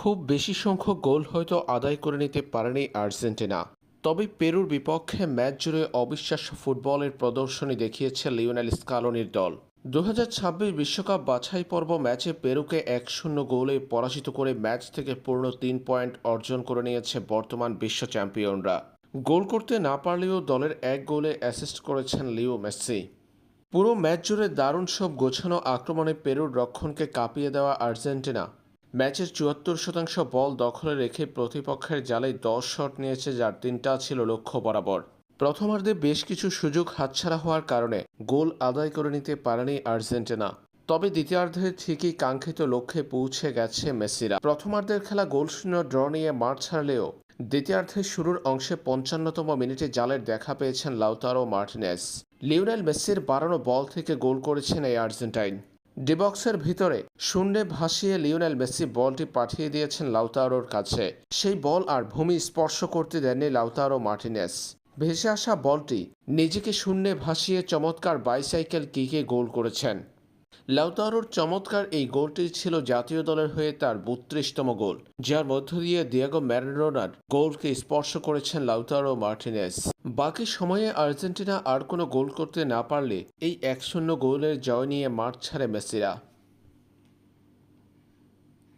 খুব বেশি সংখ্যক গোল হয়তো আদায় করে নিতে পারেনি আর্জেন্টিনা। তবে পেরুর বিপক্ষে ম্যাচ জুড়ে অবিশ্বাস্য ফুটবলের প্রদর্শনী দেখিয়েছে লিওনেল স্কালোনির দল। দু বিশ্বকাপ বাছাই পর্ব ম্যাচে পেরুকে এক শূন্য গোলে পরাজিত করে ম্যাচ থেকে পূর্ণ তিন পয়েন্ট অর্জন করে নিয়েছে বর্তমান বিশ্ব চ্যাম্পিয়নরা। গোল করতে না পারলেও দলের এক গোলে অ্যাসিস্ট করেছেন লিও মেসি। পুরো ম্যাচ জুড়ে দারুণ সব গোছানো আক্রমণে পেরুর রক্ষণকে কাঁপিয়ে দেওয়া আর্জেন্টিনা। ম্যাচের চুয়াত্তর শতাংশ বল দখলে রেখে প্রতিপক্ষের জালে দশ শট নিয়েছে যার তিনটা ছিল লক্ষ্য বরাবর। প্রথমার্ধে বেশ কিছু সুযোগ হাতছাড়া হওয়ার কারণে গোল আদায় করে নিতে পারেনি আর্জেন্টিনা। তবে দ্বিতীয়ার্ধে ঠিকই কাঙ্ক্ষিত লক্ষ্যে পৌঁছে গেছে মেসিরা। প্রথমার্ধের খেলা গোল শূন্য ড্র নিয়ে মাঠ ছাড়লেও দ্বিতীয়ার্ধের শুরুর অংশে পঞ্চান্নতম মিনিটে জালের দেখা পেয়েছেন লাউতারো মার্টিনেস। লিওনেল মেসির বাড়ানো বল থেকে গোল করেছেন এই আর্জেন্টাইন। ডিবক্সের ভিতরে শূন্যে ভাসিয়ে লিওনেল মেসি বলটি পাঠিয়ে দিয়েছেন লাউতারোর কাছে। সেই বল আর ভূমি স্পর্শ করতে দেননি লাউতারো মার্টিনেস। ভেসে আসা বলটি নিজেকে শূন্যে ভাসিয়ে চমৎকার বাইসাইকেল কিকে গোল করেছেন। লাউতারোর চমৎকার এই গোলটি ছিল জাতীয় দলের হয়ে তার বত্রিশতম গোল, যার মধ্য দিয়ে দিয়াগো ম্যারাডোনার গোলকে স্পর্শ করেছেন লাউতারো মার্টিনেস। বাকি সময়ে আর্জেন্টিনা আর কোনো গোল করতে না পারলে এই এক শূন্য গোলের জয় নিয়ে মাঠ ছাড়ে মেসিরা।